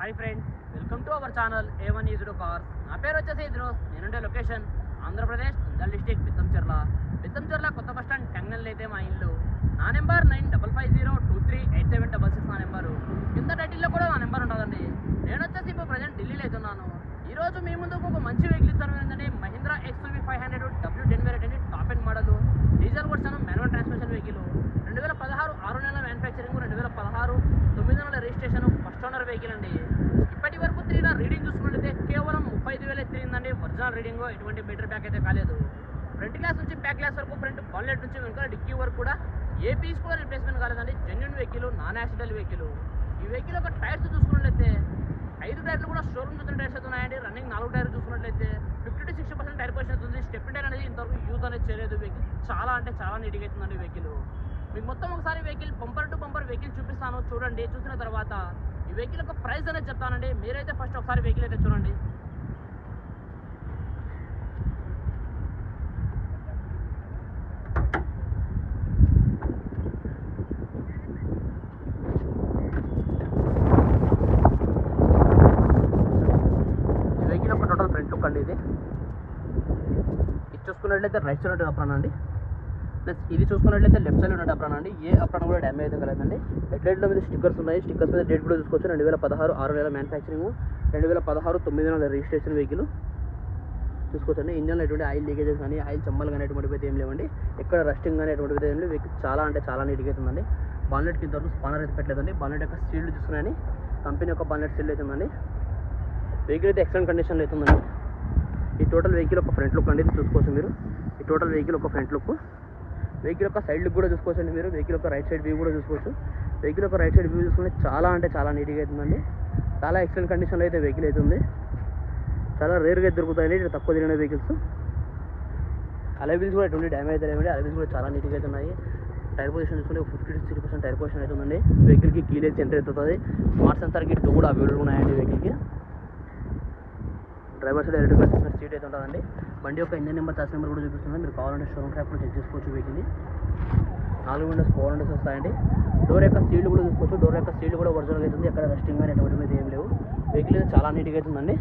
Hi friends welcome to our channel A one is cars నా పేరు వచ్చేసి ఇద్రోస్ నేనుండే లొకేషన్ ఆంధ్రప్రదేశ్ నందల్ డిస్టిక్ బిత్తంచెర్ల బిత్తంచెర్ల కొత్త బస్ స్టాండ్ టెంగల్ అయితే మా ఇల్లు. నా number nine double five zero two three eight seven double six నా నెంబరు. కింద టైటిల్లో కూడా నా నెంబర్ ఉంటుందండి. నేను వచ్చేసి ఇప్పుడు ప్రజెంట్ ఢిల్లీలో అవుతున్నాను ఈరోజు మీ ముందుకు ఒక మంచి వెహికల్ ఇస్తాను. ఏంటంటే Mahindra XUV five hundred W ten variant అండి top and model diesel version manual transmission vehicle రెండు వేల పదహారు ఆరు నెలల మ్యానుఫ్యాక్చరింగ్ రెండు వేల పదహారు తొమ్మిది నెలల రిజిస్ట్రేషన్ ఫస్ట్ ఓనర్ వెహికల్ అండి ఇప్పటి వరకు తిరిగిన రీడింగ్ చూసుకున్నట్లయితే కేవలం ముప్పై ఐదు వేలే తిరిగిందండి ఒరిజినల్ రీడింగ్ ఎటువంటి మీటర్ బ్యాక్ అయితే కాలేదు ఫ్రంట్ గ్లాస్ నుంచి బ్యాక్ గ్లాస్ వరకు నుంచి వెనుక డిక్కీ వరకు కూడా ఏ పీస్ కూడా రిప్లేస్మెంట్ కాలేదండి. Genuine vehicle non accident vehicle ఈ వెహికల్ యొక్క టైర్స్ చూసుకున్నట్లయితే ఐదు టైర్లు కూడా షోరూమ్ చూసిన టైర్స్ అయితే ఉన్నాయండి రన్నింగ్ నాలుగు టైర్లు చూసుకున్నట్లయితే fifty to sixty percent tyre position అవుతుంది. స్టెప్ టైర్ అనేది ఇంతవరకు యూజ్ అనేది చేయలేదు. వెహికల్ చాలా అంటే చాలా నీట్గా అవుతుందండి వెహికల్ మీకు మొత్తం ఒకసారి vehicle bumper to bumper vehicle చూపిస్తాను. చూడండి. చూసిన తర్వాత ఈ వెహికల్ యొక్క ప్రైస్ అనేది చెప్తానండి. మీరైతే ఫస్ట్ ఒకసారి వెహికల్ అయితే చూడండి ఈ వెహికల్ యొక్క టోటల్ ఫ్రంట్ లుక్ అండి ఇది. ఇది చూసుకున్నట్లయితే రైట్ సైడ్ ఉంటుంది అప్రాన్ అండి. ప్లస్ ఇది చూసుకున్నట్లయితే లెఫ్ట్ సైడ్ ఉన్న అప్రాన్ అండి. ఏ అప్రాన్ కూడా డ్యామేజ్ అయితే కలదండి హెడ్లైట్లో మీద స్టిక్కర్స్ ఉన్నాయి. స్టిక్కర్స్ మీద డేట్ కూడా చూసుకోవచ్చు. రెండు వేల పదహారు ఆరు నెలల మ్యానుఫ్యాక్చరింగ్ రెండు వేల పదహారు తొమ్మిది నెలల రిజిస్ట్రేషన్ వెహికల్ చూసుకోవచ్చండి. ఇంజన్లో ఎటువంటి ఆయిల్ లీకేజెస్ కానీ ఆయిల్ చమ్మలు కానీ ఎటువంటివి అయితే ఏం లేవండి. ఎక్కడ రస్టింగ్ కానీ ఎటువంటివి అయితే ఏం లేవు. వెహికల్ చాలా అంటే చాలా నీట్గా అవుతుందండి బాలెట్ కింద వరకు స్పానర్ అయితే పెట్టలేదండి. బాలెట్ యొక్క సీల్డ్ చూసుకున్నాయని కంపెనీ యొక్క బాలెట్ సీల్డ్ అవుతుందండి వెహికల్ అయితే ఎక్సలెంట్ కండిషన్లో అవుతుందండి ఈ టోటల్ వెహికల్ ఒక ఫ్రంట్ లుక్ అండి చూసుకోవచ్చు మీరు. ఈ టోటల్ వెహికల్ ఒక ఫ్రంట్ లుక్. వెహికల్ యొక్క సైడ్ లుక్ కూడా చూసుకోవచ్చు అండి మీరు. వెహికల్ యొక్క రైట్ సైడ్ వ్యూ కూడా చూసుకోవచ్చు. వెహికల్ యొక్క రైట్ సైడ్ వ్యూ చూసుకుంటే చాలా అంటే చాలా నీట్గా అవుతుందండి. చాలా ఎక్సలెంట్ కండిషన్లో అయితే వెహికల్ అవుతుంది చాలా రేర్గా దొరుకుతాయండి. ఇక్కడ తక్కువ తిరిగిన వెహికల్స్ అలైబిల్స్ కూడా ఎటువంటి డ్యామేజ్ అయితే లేవండి. అలైబిల్స్ కూడా చాలా నీట్గా అవుతున్నాయి టైర్ పొజిషన్ చూసుకుంటే fifty to sixty percent tyre position అవుతుందండి వెహికల్కి కీలేజ్ ఎంటర్ అవుతుంది స్మార్ట్ సెన్సార్ కిట్ కూడా అవైలబుల్ ఉన్నాయండి వెహికల్కి driver side electrical system seat అయితే ఉంటుందండి. బండి యొక్క ఇంజన్ నెంబర్ చార్జ్ నెంబర్ కూడా చూపిస్తుంది. మీరు కావాలంటే షోరూమ్ ట్రాక్ కూడా చెక్ చేసుకోవచ్చు వెహికల్ని నాలుగు విండోస్ ఫోర్ విండోస్ వస్తాయండి. డోర్ యొక్క సీల్ కూడా చూసుకోవచ్చు. డోర్ యొక్క సీల్ కూడా ఒరిజినల్ అవుతుంది ఎక్కడ రెస్టింగ్ కానీ ఎటువంటి మీద ఏం లేవు. వెహికల్ అయితే చాలా నీట్గా అవుతుందండి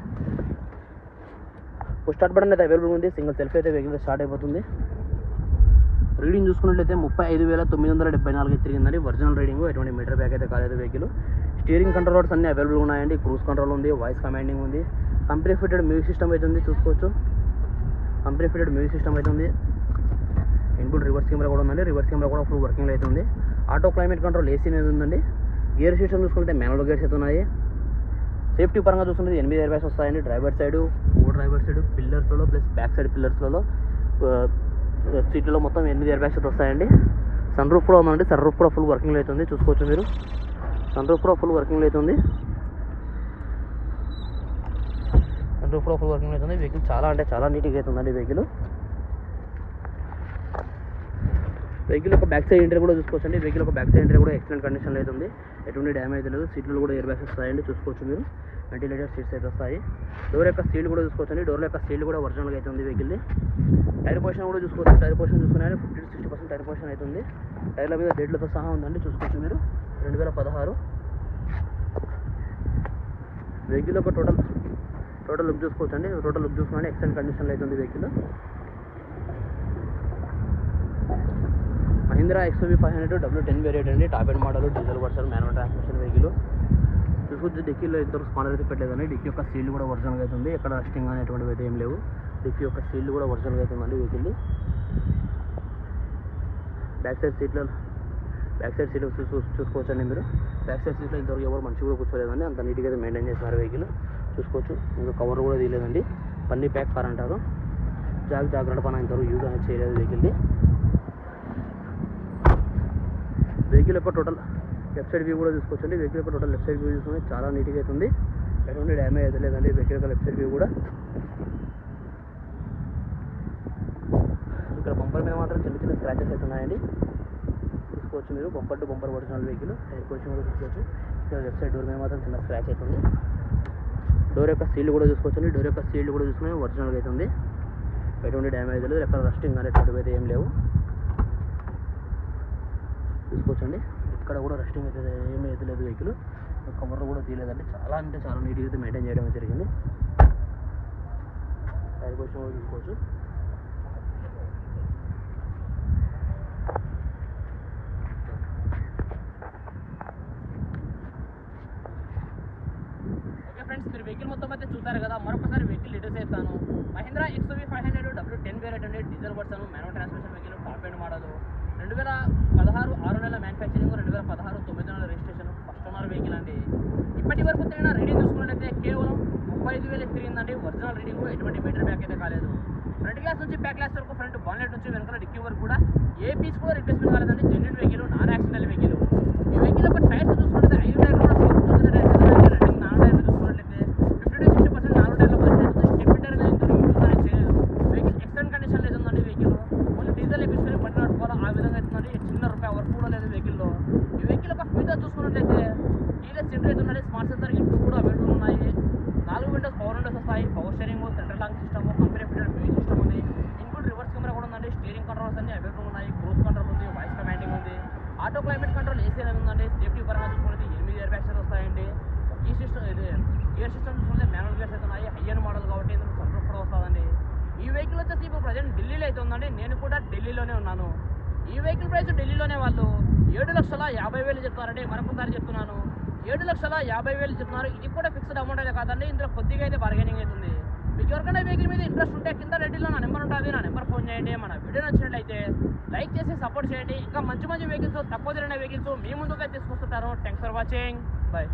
పుష్ స్టార్ట్ బటన్ అయితే అవైలబుల్ ఉంది. సింగిల్ సెల్ఫ్ అయితే వెహికల్ స్టార్ట్ అయిపోతుంది. రీడింగ్ చూసుకున్నట్లయితే ముప్పై ఐదు వేల తొమ్మిది వందల డెబ్బై నాలుగు తిరిగిందండి. ఒరిజినల్ రీడింగ్ ఎటువంటి మీటర్ బ్యాక్ అయితే కాలేదు వెహికల్ స్టీరింగ్ కంట్రోల్స్ అన్ని అవైలబుల్ ఉన్నాయండి. క్రూజ్ కంట్రోల్ ఉంది వాయిస్ కమాండింగ్ ఉంది. కంపెనీ ఫిటెడ్ మ్యూజిక్ సిస్టమ్ అయితే ఉంది చూసుకోవచ్చు. కంపెనీ ఫిటెడ్ మ్యూజిక్ సిస్టమ్ అయితే ఉంది ఇన్పుట్ రివర్స్ కెమెరా కూడా ఉందండి. రివర్స్ కెమెరా కూడా ఫుల్ వర్కింగ్ అయితే ఉంది ఆటో క్లైమేట్ కంట్రోల్ ఏసీ అనేది ఉందండి. గేర్ సిస్టమ్ చూసుకుంటే మ్యానువల్ గేర్స్ అయితే ఉన్నాయి సేఫ్టీ పరంగా చూసుకుంటే ఎనిమిది ఎయిర్ బ్యాగ్స్ వస్తాయండి. డ్రైవర్ సైడ్ ఓ డ్రైవర్ సైడ్ పిల్లర్స్లలో ప్లస్ బ్యాక్ సైడ్ పిల్లర్స్లలో సీట్లలో మొత్తం ఎనిమిది ఎయిర్ బ్యాగ్స్ అయితే వస్తాయండి. సన్ రూఫ్ కూడా ఉందండి. సన్ రూఫ్ కూడా ఫుల్ వర్కింగ్ అవుతుంది చూసుకోవచ్చు మీరు. సన్ రూఫ్ కూడా ఫుల్ వర్కింగ్ అవుతుంది సన్ రూఫ్ వర్కింగ్ అవుతుంది వెహికల్ చాలా అంటే చాలా నీట్గా అవుతుందండి వెహికల్ వెహికల్ ఒక బ్యాక్ సైడ్ ఇంటర్ కూడా చూసుకోవచ్చండి. వెహికల్ ఒక బ్యాక్ సైడ్ ఇంటర్ కూడా ఎక్సలెంట్ కండిషన్లో అవుతుంది ఎటువంటి డ్యామేజ్ లేదు. సీట్లు కూడా ఎయిర్ బ్యాగ్స్ వస్తాయండి. చూసుకోవచ్చు మీరు. వెంటిలేటర్ సీట్స్ అయితే వస్తాయి. డోర్ యొక్క సీల్ కూడా చూసుకోవచ్చండి. డోర్ యొక్క సీల్ కూడా ఒరిజినల్గా అయితే ఉంది వెహికల్ది టైర్ పొజిషన్ కూడా చూసుకోవచ్చు. టైర్ పొజిషన్ చూసుకునే fifty to sixty percent tyre position అవుతుంది టైర్ల మీద డేట్లతో సహా ఉందండి. చూసుకోవచ్చు మీరు. రెండు వేల పదహారు. వెహికల్ ఒక టోటల్ టోటల్ లుక్ చూసుకోవచ్చండి. టోటల్ లుక్ చూసుకుని ఎక్సలెంట్ కండిషన్లో అయితే ఉంది vehicle Mahindra XUV five hundred W ten variant అండి. Top and model diesel version manual transmission vehicle చూసుకొచ్చి డిక్కీలో ఇద్దరు స్పానర్ అయితే పెట్టలేదండి. డిక్కీ యొక్క సీల్ కూడా ఒరిజినల్గా అవుతుంది ఎక్కడ రస్టింగ్ అనేటువంటివి అయితే ఏం లేవు. డిక్కీ యొక్క సీల్ కూడా ఒరిజినల్గా అవుతుందండి వెహికల్ బ్యాక్ సైడ్ సీట్లో బ్యాక్ సైడ్ సీట్ చూసుకోవచ్చండి మీరు. బ్యాక్ సైడ్ సీట్లో ఇంతవరకు ఎవరు మంచిగా కూడా కూర్చోలేదండి. అంత నీట్గా అయితే మెయింటైన్ చేస్తున్నారు వెహికల్ చూసుకోవచ్చు. ఇంకా కవర్ కూడా తీయలేదండి. పన్నీ ప్యాక్ కార్ అంటారు. జాగ్ జాగ్రత్త పని అంటారు. యూజ్ అనేది చేయలేదు వెహికల్ది వెహికల్ యొక్క టోటల్ లెఫ్ట్ సైడ్ వ్యూ కూడా చూసుకోవచ్చండి. వెహికల్ యొక్క టోటల్ లెఫ్ట్ సైడ్ వ్యూ చూసుకుంటే చాలా నీట్గా అవుతుంది ఎటువంటి డ్యామేజ్ అయితే లేదండి. వెహికల్ యొక్క లెఫ్ట్ సైడ్ వ్యూ కూడా. ఇక్కడ బంపర్ మీద మాత్రం చిన్న చిన్న స్క్రాచెస్ అయితే ఉన్నాయండి. చూసుకోవచ్చు మీరు. Bumper to bumper original vehicle. Tyre position కూడా చూసుకోవచ్చు. ఇక్కడ లెఫ్ట్ సైడ్ డోర్ మీద మాత్రం చిన్న స్క్రాచ్ అవుతుంది డోర్ యొక్క సీల్ కూడా చూసుకోవచ్చండి డోర్ యొక్క సీల్ కూడా చూసుకుని ఒరిజినల్గా అయితే ఉంది. ఎటువంటి డ్యామేజ్ లేదు. ఎక్కడ రస్టింగ్ అనేటువంటివి అయితే ఏం లేవు. చూసుకోవచ్చండి ఇక్కడ కూడా రెస్టింగ్ అయితే ఏమీ అయితే లేదు వెహికల్ కవర్ కూడా తీయలేదండి. చాలా అంటే చాలా నీట్గా అయితే మెయింటైన్ చేయడం జరిగింది. టైర్ కోసం చూసుకోవచ్చు ఓకే ఫ్రెండ్స్ మీరు వెహికల్ మొత్తం అయితే చూసారు కదా మరొకసారి వెహికల్ డీటెయిల్స్ చేస్తాను Mahindra XUV five hundred W ten variant అండి diesel version manual transmission vehicle top end model రెండు వేల పదహారు ఆరు నెలల మ్యానుఫ్యాక్చరింగ్ రెండు వేల పదహారు తొమ్మిది నెలల రిజిస్ట్రేషన్ ఫస్ట్ ఓనర్ వెహికల్ అండి. ఇప్పటి వరకు తిరిగిన రీడింగ్ చూసుకున్నట్లయితే కేవలం ముప్పై ఐదు వేలు తిరిగిందండి ఒరిజినల్ రీడింగ్ ఎటువంటి మీటర్ బ్యాక్ అయితే కాలేదు. ఫ్రంట్ గ్లాస్ నుంచి బ్యాక్ గ్లాస్ వరకు ఫ్రంట్ బాన్లెట్ నుంచి వెనకాల డిక్కీ వరకు కూడా ఏ పీస్ కూడా రిప్లేస్మెంట్ కాలేదండి. Genuine vehicle non accidental vehicle ఈ వెహికల్ యొక్క టైర్స్ చూసుకుంటే ఐదు టైర్ కూడా రన్నింగ్ నాలుగు టైర్లు చూసుకున్నట్లయితే ఫిఫ్టీ టు సిక్స్టీ పర్సెంట్ నాలుగు టైర్ల పర్సెంట్ స్టెప్ టైర్ యూజ్ అనేది చేయలేదు వెహికల్ ఎక్సలెంట్ కండిషన్ లేదు ఉందండి వెహికల్ ఓన్లీ డీజిల్ ఎపిసోడ్ పట్టిన నడుపుకోవాలి ఆ విధంగా అవుతుందండి చిన్న రూపాయి వర్క్ కూడా లేదు వెహికల్లో ఈ వెహికల్ యొక్క ఫీచర్ చూసుకున్నట్లయితే కీలెస్ సెంటర్ అయితే ఉన్నది. స్మార్ట్ సెన్సర్ టూ కూడా అవైలబుల్ ఉన్నాయి. నాలుగు విండోస్ పవర్ విండోస్ వస్తాయి. Power steering central lock system company fitted music system ఉంది. ఇంక్లూడ్ రివర్స్ కెమెరా కూడా ఉందండి. స్టీరింగ్ కంట్రోల్స్ అన్ని అవైలబుల్ ఉన్నాయి. క్రూజ్ కంట్రోల్ ఉంది వాయిస్ కమాండింగ్ ఉంది. ఆటో క్లైమేట్ కంట్రోల్ ఏసీ అనేది ఉందండి. సేఫ్టీ పరంగా చూసుకుంటే ఎనిమిది ఇయర్ బ్యాగ్స్ వస్తాయండి. ఈ సిస్టమ్ ఇది గేర్ సిస్టమ్ చూసుకుంటే మాన్యువల్ గేర్స్ అయితే ఉన్నాయి. హై అండ్ మోడల్ కాబట్టి ఇందులో కంట్రోల్ కూడా వస్తుందండి. ఈ వెహికల్ వచ్చేసి ఇప్పుడు ప్రజెంట్ ఢిల్లీలో అయితే ఉందండి. నేను కూడా ఢిల్లీలోనే ఉన్నాను. ఈ వెహికల్ ప్రైస్ ఢిల్లీలోనే వాళ్ళు ఏడు లక్షల యాభై వేలు చెప్తున్నారండి. మరొకసారి చెప్తున్నాను. ఏడు లక్షల యాభై వేలు చెప్తున్నారు. ఇది కూడా ఫిక్స్డ్ అమౌంట్ అయితే కాదండి. ఇందులో కొద్దిగా అయితే బార్గెనింగ్ అవుతుంది మీకు ఎవరికైనా వెహికల్ మీద ఇంట్రెస్ట్ ఉంటే కింద రెడ్డిలో నా నెంబర్ ఉంటుంది. నా నెంబర్ ఫోన్ చేయండి. మన వీడియో నచ్చినట్లయితే లైక్ చేసి సపోర్ట్ చేయండి. ఇంకా మంచి మంచి వెహికల్స్ తక్కువ తిరిగిన వెహికల్స్ మీ ముందుగా తీసుకొస్తుంటారు థ్యాంక్స్ ఫర్ వాచింగ్ బాయ్